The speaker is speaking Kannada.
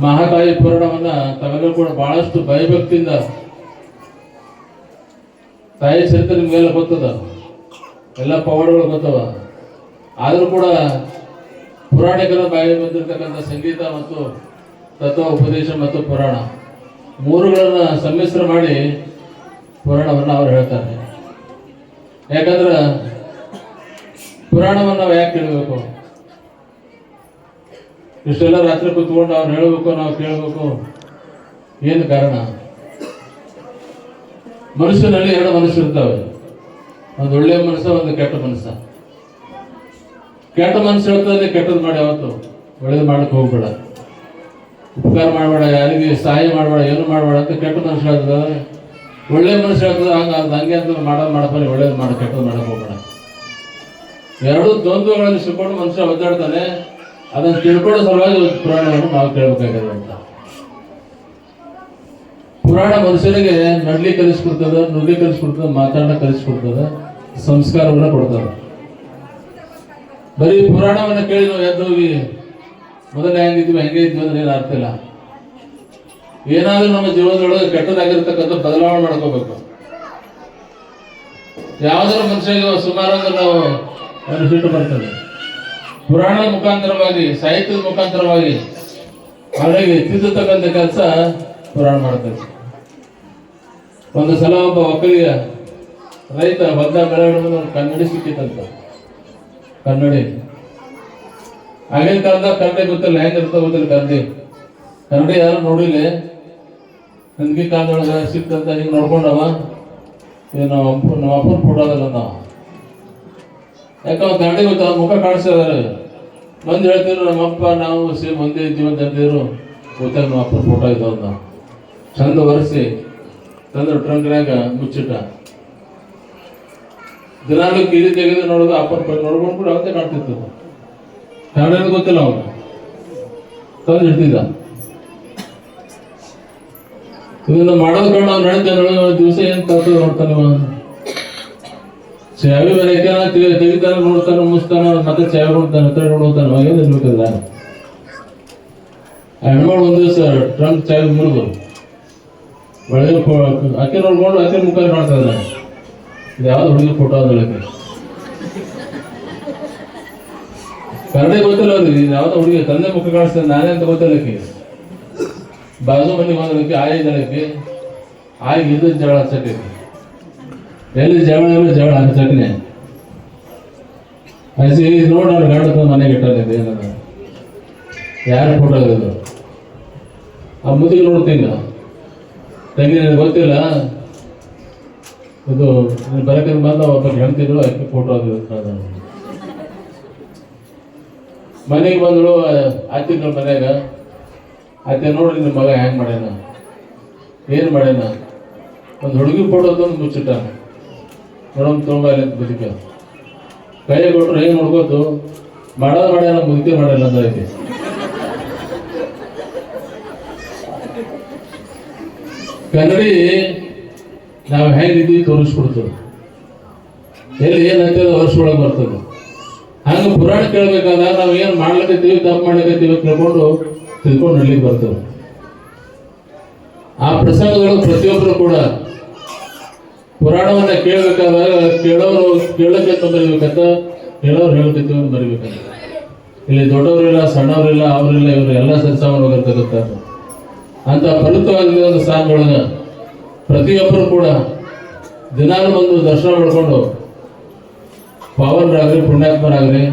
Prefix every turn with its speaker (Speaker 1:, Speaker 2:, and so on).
Speaker 1: ಮಹಾಕಾಳಿ ಪುರಾಣವನ್ನ ತಾವೆಲ್ಲರೂ ಕೂಡ ಬಹಳಷ್ಟು ಭಯಭಕ್ತಿಯಿಂದ ತಾಯಿ ಚರಿತ್ರೆ ನಿಮ್ಗೆಲ್ಲ ಗೊತ್ತದ? ಎಲ್ಲ ಪವಾಡಗಳು ಗೊತ್ತವ? ಆದರೂ ಕೂಡ ಪುರಾಣಿಕರ ಬಾಯಿ ಬಂದಿರತಕ್ಕಂಥ ಸಂಗೀತ ಮತ್ತು ತತ್ವ ಉಪದೇಶ ಮತ್ತು ಪುರಾಣ ಮೂರುಗಳನ್ನ ಸಮ್ಮಿಶ್ರ ಮಾಡಿ ಪುರಾಣವನ್ನು ಅವ್ರು ಹೇಳ್ತಾರೆ. ಯಾಕಂದ್ರೆ ಪುರಾಣವನ್ನು ನಾವು ಯಾಕೆ ಕೇಳಬೇಕು? ಇಷ್ಟೆಲ್ಲ ರಾತ್ರಿ ಕೂತ್ಕೊಂಡು ಅವ್ರು ಹೇಳಬೇಕು, ನಾವು ಕೇಳಬೇಕು. ಏನು ಕಾರಣ? ಮನುಷ್ಯನಲ್ಲಿ ಎರಡು ಮನಸ್ಸು ಇರ್ತವೆ. ಒಂದು ಒಳ್ಳೆಯ ಮನಸ್ಸು, ಒಂದು ಕೆಟ್ಟ ಮನಸ್ಸ. ಕೆಟ್ಟ ಮನಸ್ಸು ಹೇಳ್ತದೆ ಕೆಟ್ಟದ್ದು ಮಾಡಿ ಯಾವತ್ತು? ಒಳ್ಳೇದು ಮಾಡಕ್ಕೆ ಹೋಗ್ಬೇಡ. ಉಪಕಾರ ಮಾಡಬೇಡ, ಯಾರಿಗೆ ಸಹಾಯ ಮಾಡಬೇಡ, ಏನು ಮಾಡಬೇಡ ಅಂತ ಕೆಟ್ಟ ಮನಸ್ಸು ಹೇಳ್ತದೆ ಒಳ್ಳೆ ಮನಸ್ಸು ಹೇಳ್ತದೆ ಹಂಗ ಅದು ಹಂಗೆ ಅಂತ ಮಾಡೋದು ಮಾಡಪ್ಪ ಒಳ್ಳೇದು ಮಾಡ ಕೆಟ್ಟದ್ದು ಮಾಡಕ್ಕೆ ಹೋಗ್ಬೇಡ. ಎರಡು ದ್ವಂದ್ವಗಳನ್ನು ಸಿಕ್ಕೊಂಡು ಮನುಷ್ಯ ಒದ್ದಾಡ್ತಾನೆ. ಅದನ್ನು ತಿಳ್ಕೊಳ್ಳೋ ಸಲುವಾಗಿ ಒಂದು ಪುರಾಣವನ್ನು ನಾವು ಕೇಳಬೇಕಾಗಿದೆ ಅಂತ. ಪುರಾಣ ಮನುಷ್ಯರಿಗೆ ನಡ್ಲಿ ಕಲಿಸ್ಕೊಡ್ತದ ನುಡಿ ಕಲಿಸ್ಕೊಡ್ತದ ಮಾತಾಡ ಕಲಿಸ್ಕೊಡ್ತದ, ಸಂಸ್ಕಾರವನ್ನು ಕೊಡ್ತದ ಬರೀ ಪುರಾಣವನ್ನ ಕೇಳಿ ನಾವು ಎದ್ದು ಹೋಗಿ, ಮೊದಲು ಹೆಂಗಿದ್ವಿ, ಹೆಂಗೆ ಇದ್ವಿ ಅಂದ್ರೆ ಏನು ಅರ್ಥ ಇಲ್ಲ. ಏನಾದ್ರೂ ನಮ್ಮ ಜೀವನದೊಳಗೆ ಕೆಟ್ಟದಾಗಿರ್ತಕ್ಕಂಥ ಬದಲಾವಣೆ ಮಾಡ್ಕೋಬೇಕು. ಯಾವ್ದಾದ್ರು ಮನುಷ್ಯರಿಗೆ ಸುಮಾರು ಅಂದ್ರೆ ನಾವು ಒಂದು ಬರ್ತದೆ. ಪುರಾಣ ಮುಖಾಂತರವಾಗಿ, ಸಾಹಿತ್ಯದ ಮುಖಾಂತರವಾಗಿ ಅವರಿಗೆ ತಿದ್ದುತಕ್ಕಂಥ ಕೆಲಸ ಪುರಾಣ ಮಾಡ್ತದೆ ಒಂದು ಸಲ ಒಬ್ಬ ಒಕ್ಕಲಿಗ ರೈತ ಬದ್ಧ ಬೆಳವಣಿಗೆ ಕನ್ನಡಿ ಸಿಕ್ಕಿತ್ತಂತ ಕನ್ನಡಿ. ಆಗಿನ ಕಾಲದಾಗ ಕನ್ನಡಿ ಗೊತ್ತಿಲ್ಲ ಹೆಂಗಿರ್ತ ಗೊತ್ತಿಲ್ಲ ಕನ್ನಡಿ ಕನ್ನಡಿ ಯಾರು ನೋಡಿಲ್ಲ. ನನಗೆ ಕಾಲದೊಳಗೆ ಸಿಕ್ತಂತ ಹಿಂಗೆ ನೋಡ್ಕೊಂಡವ. ಅಪ್ಪ ನಮ್ಮ ಅಪ್ಪನ ಫೋಟೋ ಅದಲ್ಲ ನಾವು ಯಾಕಂದ್ರೆ ಕನ್ನಡಿ ಗೊತ್ತ ಮುಖ ಕಾಣಿಸ್ತಿದ್ದಾರೆ ಬಂದು ಹೇಳ್ತಿದ್ರು ನಮ್ಮಪ್ಪ ನಾವು ಸೇಮ್ ಒಂದೇ ಜೀವನ ತಂದಿದ್ರು. ಗೊತ್ತಾಗ ನಮ್ಮ ಅಪ್ಪ ಫೋಟೋ ಇದ್ದಾವ ಅಂತ. ಚಂದ ಒರೆಸಿ, ತಂದ್ರು ಟ್ರಂಕ್ನಾಗ ಮುಚ್ಚಿಟ್ಟ. ದಿನಾಲು ಕಿರಿ ತೆಗೆದು ನೋಡೋದು ಅಪ್ಪನ ನೋಡ್ಕೊಂಡು ಕೂಡ ಅವತ್ತೇ ಕಾಣ್ತಿತ್ತು. ಕನ್ನಡ ಗೊತ್ತಿಲ್ಲ ಅವನು ತಂದು ಇಡ್ತಿದ್ದ ಇದನ್ನ ಮಾಡೋದು ಕಂಡು ನಡೀತಾನೆ ದಿವಸ ಏನು ತರ್ತದೆ ನೋಡ್ತಾನೆ. ಚಾವಿ ಬರಕ್ಕೆ ತೆಗಿತಾನ ನೋಡ್ತಾನೆ ಮುಸ್ತಾನ ಮತ್ತೆ ಚಾವಿ ಕೊಡ್ತಾನೆ ಹತ್ರ ನೋಡ್ತಾನೆ ಅವಾಗ ಏನ್ ಇರ್ಬೇಕಲ್ಲ ಆ ಹೆಣ್ಮಗಳು ಒಂದ್ ದಿವಸ ಟ್ರಂಕ್ ಚಾವಿ ಮುರಿದು ಒಳಗೆ ಅಕ್ಕಿ ನೋಡ್ಕೊಂಡು ಅಕ್ಕಿ ಮುಖ ಮಾಡ್ತಾರೆ ಇದು ಯಾವ್ದು ಹುಡುಗಿ ಫೋಟೋ ಅದೊಳಗೆ ಕನ್ನಡ ಗೊತ್ತಿಲ್ಲ ಅದು ಯಾವ್ದು ಹುಡುಗಿ, ತಂದೆ ಮುಖ ಕಾಣಿಸ್ತದೆ, ನಾನೇ ಅಂತ ಗೊತ್ತಿಲ್ಲಕ್ಕೆ. ಬಾಜು ಮನೆಗೆ ಬಂದಕ್ಕೆ ಆಯ ಇದ್ದಳಕ್ಕೆ ಆಯ್ಗೆ ಇದು ಜಗಳ ಹಚ್ಚಕ್ಕೆ. ಎಲ್ಲಿ ಜಗಳ ಜವಳ ಜಗಳ ಹಚ್ಚಕ್ಕೆ ಹಸಿ ನೋಡಿ ಅವ್ರ ಗಂಡ ಮನೆಗೆ ಇಟ್ಟಲ್ಲಿದೆ ಏನದ? ಯಾರು ಫೋಟೋ ಇದು. ಆ ಮುದಿಗೆ ನೋಡ್ತೀನಿ. ತಂಗಿ ನನಗೆ ಗೊತ್ತಿಲ್ಲ. ಇದು ಬರಕ್ಕೆ ಬಂದ ಒಬ್ಬ ಹೆಣ್ತಿದ್ರು ಅಕ್ಕಿ ಫೋಟೋ ಅದು. ಮನೆಗೆ ಬಂದಳು ಆತಿದ್ರು ಮನೆಯಾಗ ಆತ ನೋಡ್ರಿ ನಿಮ್ಮ ಮಗ ಹೆಂಗ್ ಮಾಡ್ಯಾನ? ಏನು ಮಾಡ್ಯಾನ? ಒಂದು ಹುಡುಗಿ ಫೋಟೋ ತಂದು ಮುಚ್ಚಿಟ್ಟ ನೋಡಮ್ ತುಂಬ ಅಂತ ಬದುಕ ಕೈ ಕೊಟ್ಟರು ಏನು ನೋಡ್ಕೋತು ಮಾಡೋದು ಮಾಡ್ಯಾನ ಬದುಕಿ ಮಾಡಲ್ಲ ಐತಿ ಕನ್ನಡಿ ನಾವು ಹೆಂಗಿದ್ವಿ ತೋರಿಸ್ಕೊಡ್ತೇವೆ. ಎಲ್ಲಿ ಏನಂತದ ವರ್ಷ ಬರ್ತದೆ. ಹಂಗೆ ಪುರಾಣ ಕೇಳ್ಬೇಕಾದಾಗ ನಾವು ಏನು ಮಾಡ್ಲಿಕತ್ತೀವಿ, ತಪ್ಪು ಕೇಳ್ಕೊಂಡು ತಿಳ್ಕೊಂಡು ತಿಳ್ಕೊಂಡು ನಡ್ಲಿಕ್ಕೆ ಬರ್ತವೆ ಆ ಪ್ರಸಂಗಗಳು ಪ್ರತಿಯೊಬ್ಬರು ಕೂಡ ಪುರಾಣವನ್ನ ಕೇಳಬೇಕಾದಾಗ ಕೇಳೋರು ಕೇಳಕ್ಕೆ ತೊಂದರೆ ಬರಿಬೇಕಂತ ಕೇಳೋರು ಇಲ್ಲಿ ಅಂತ ಬರಿಬೇಕಂತ. ಇಲ್ಲಿ ದೊಡ್ಡವರಿಲ್ಲ, ಸಣ್ಣವರಿಲ್ಲ, ಅವರಿಲ್ಲ, ಇವರು ಎಲ್ಲ ಸರಿಸಾಮಾನು ಹೋಗಿರ್ತಕ್ಕಂಥ ಅಂತ ಒಂದು ಸ್ಥಾನಗಳನ್ನ ಪ್ರತಿಯೊಬ್ಬರು ಕೂಡ ದಿನಾಲು ಬಂದು ದರ್ಶನ ಮಾಡಿಕೊಂಡು ಪಾವನರಾಗ್ರಿ ಪುಣ್ಯಾತ್ಮರಾಗ್ರಿ